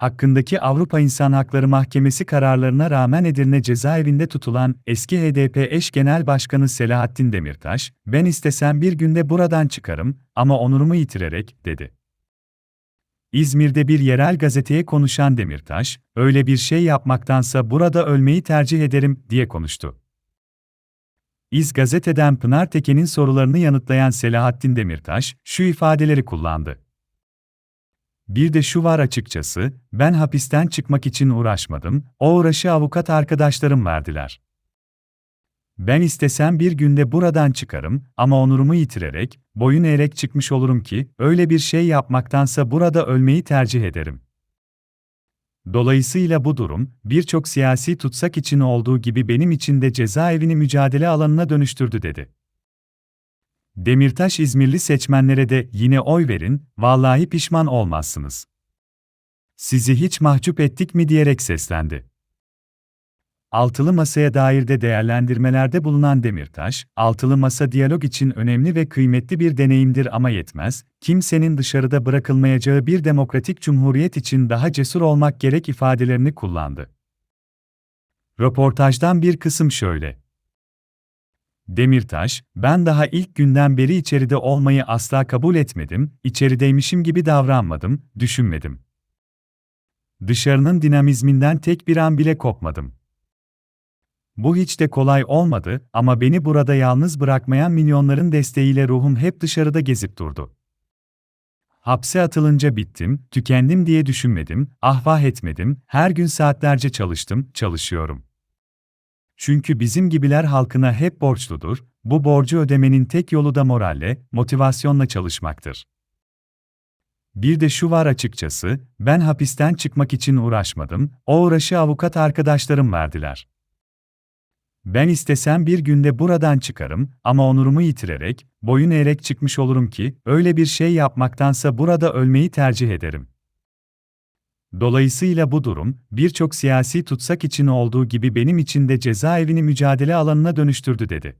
hakkındaki Avrupa İnsan Hakları Mahkemesi kararlarına rağmen Edirne cezaevinde tutulan eski HDP eş genel başkanı Selahattin Demirtaş, ben istesem bir günde buradan çıkarım ama onurumu yitirerek, dedi. İzmir'de bir yerel gazeteye konuşan Demirtaş, öyle bir şey yapmaktansa burada ölmeyi tercih ederim, diye konuştu. İz gazeteden Pınar Teke'nin sorularını yanıtlayan Selahattin Demirtaş, şu ifadeleri kullandı. Bir de şu var açıkçası, ben hapisten çıkmak için uğraşmadım, o uğraşı avukat arkadaşlarım verdiler. Ben istesem bir günde buradan çıkarım ama onurumu yitirerek, boyun eğerek çıkmış olurum ki, öyle bir şey yapmaktansa burada ölmeyi tercih ederim. Dolayısıyla bu durum, birçok siyasi tutsak için olduğu gibi benim için de cezaevini mücadele alanına dönüştürdü dedi. Demirtaş İzmirli seçmenlere de yine oy verin, vallahi pişman olmazsınız. Sizi hiç mahcup ettik mi diyerek seslendi. Altılı Masa'ya dair de değerlendirmelerde bulunan Demirtaş, Altılı Masa diyalog için önemli ve kıymetli bir deneyimdir ama yetmez, kimsenin dışarıda bırakılmayacağı bir demokratik cumhuriyet için daha cesur olmak gerek ifadelerini kullandı. Röportajdan bir kısım şöyle. Demirtaş, ben daha ilk günden beri içeride olmayı asla kabul etmedim, içerideymişim gibi davranmadım, düşünmedim. Dışarının dinamizminden tek bir an bile kopmadım. Bu hiç de kolay olmadı ama beni burada yalnız bırakmayan milyonların desteğiyle ruhum hep dışarıda gezip durdu. Hapse atılınca bittim, tükendim diye düşünmedim, ahvah etmedim, her gün saatlerce çalıştım, çalışıyorum. Çünkü bizim gibiler halkına hep borçludur, bu borcu ödemenin tek yolu da moralle, motivasyonla çalışmaktır. Bir de şu var açıkçası, ben hapisten çıkmak için uğraşmadım, o uğraşı avukat arkadaşlarım verdiler. Ben istesem bir günde buradan çıkarım ama onurumu yitirerek, boyun eğerek çıkmış olurum ki, öyle bir şey yapmaktansa burada ölmeyi tercih ederim. Dolayısıyla bu durum, birçok siyasi tutsak için olduğu gibi benim için de cezaevini mücadele alanına dönüştürdü dedi.